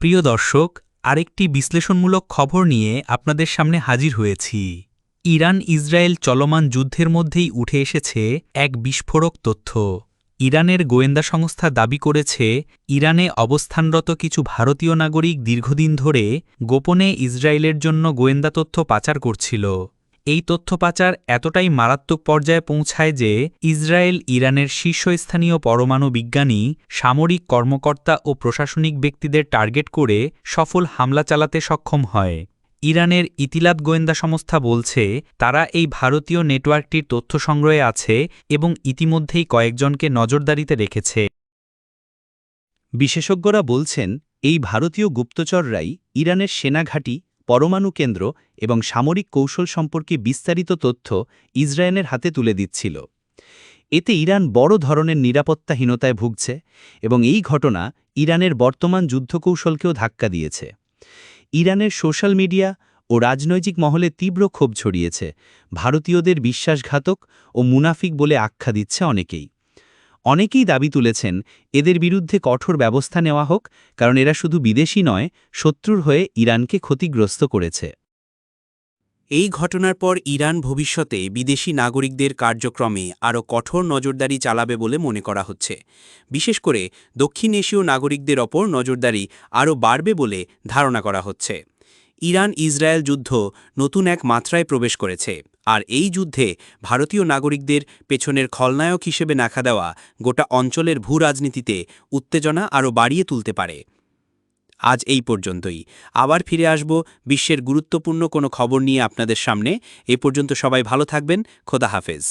প্রিয় দর্শক, আরেকটি বিশ্লেষণমূলক খবর নিয়ে আপনাদের সামনে হাজির হয়েছি। ইরান ইসরায়েল চলমান যুদ্ধের মধ্যেই উঠে এসেছে এক বিস্ফোরক তথ্য। ইরানের গোয়েন্দা সংস্থা দাবি করেছে, ইরানে অবস্থানরত কিছু ভারতীয় নাগরিক দীর্ঘদিন ধরে গোপনে ইসরায়েলের জন্য গোয়েন্দা তথ্য পাচার করছিল। এই তথ্য পাচার এতটাই মারাত্মক পর্যায়ে পৌঁছায় যে ইসরায়েল ইরানের শীর্ষস্থানীয় পরমাণু বিজ্ঞানী, সামরিক কর্মকর্তা ও প্রশাসনিক ব্যক্তিদের টার্গেট করে সফল হামলা চালাতে সক্ষম হয়। ইরানের ইতিলাত গোয়েন্দা সংস্থা বলছে, তারা এই ভারতীয় নেটওয়ার্কটির তথ্য সংগ্রহে আছে এবং ইতিমধ্যেই কয়েকজনকে নজরদারিতে রেখেছে। বিশেষজ্ঞরা বলছেন, এই ভারতীয় গুপ্তচররাই ইরানের সেনাঘাঁটি পরমাণু কেন্দ্র এবং সামরিক কৌশল সম্পর্কে বিস্তারিত তথ্য ইসরায়েলের হাতে তুলে দিচ্ছিল। এতে ইরান বড় ধরনের নিরাপত্তাহীনতায় ভুগছে এবং এই ঘটনা ইরানের বর্তমান যুদ্ধকৌশলকেও ধাক্কা দিয়েছে। ইরানের সোশ্যাল মিডিয়া ও রাজনৈতিক মহলে তীব্র ক্ষোভ ছড়িয়েছে। ভারতীয়দের বিশ্বাসঘাতক ও মুনাফিক বলে আখ্যা দিচ্ছে অনেকেই। অনেকেই দাবি তুলেছেন এদের বিরুদ্ধে কঠোর ব্যবস্থা নেওয়া হোক, কারণ এরা শুধু বিদেশি নয়, শত্রুর হয়ে ইরানকে ক্ষতিগ্রস্ত করেছে। এই ঘটনার পর ইরান ভবিষ্যতে বিদেশি নাগরিকদের কার্যক্রমে আরও কঠোর নজরদারি চালাবে বলে মনে করা হচ্ছে। বিশেষ করে দক্ষিণ এশীয় নাগরিকদের ওপর নজরদারি আরও বাড়বে বলে ধারণা করা হচ্ছে। ইরান ইসরায়েল যুদ্ধ নতুন এক মাত্রায় প্রবেশ করেছে। আর এই যুদ্ধে ভারতীয় নাগরিকদের পেছনের খলনায়ক হিসেবে নাখা দেওয়া গোটা অঞ্চলের ভূ রাজনীতিতে উত্তেজনা আরও বাড়িয়ে তুলতে পারে। আজ এই পর্যন্তই। আবার ফিরে আসব বিশ্বের গুরুত্বপূর্ণ কোনো খবর নিয়ে আপনাদের সামনে। এ পর্যন্ত সবাই ভালো থাকবেন। খোদা হাফেজ।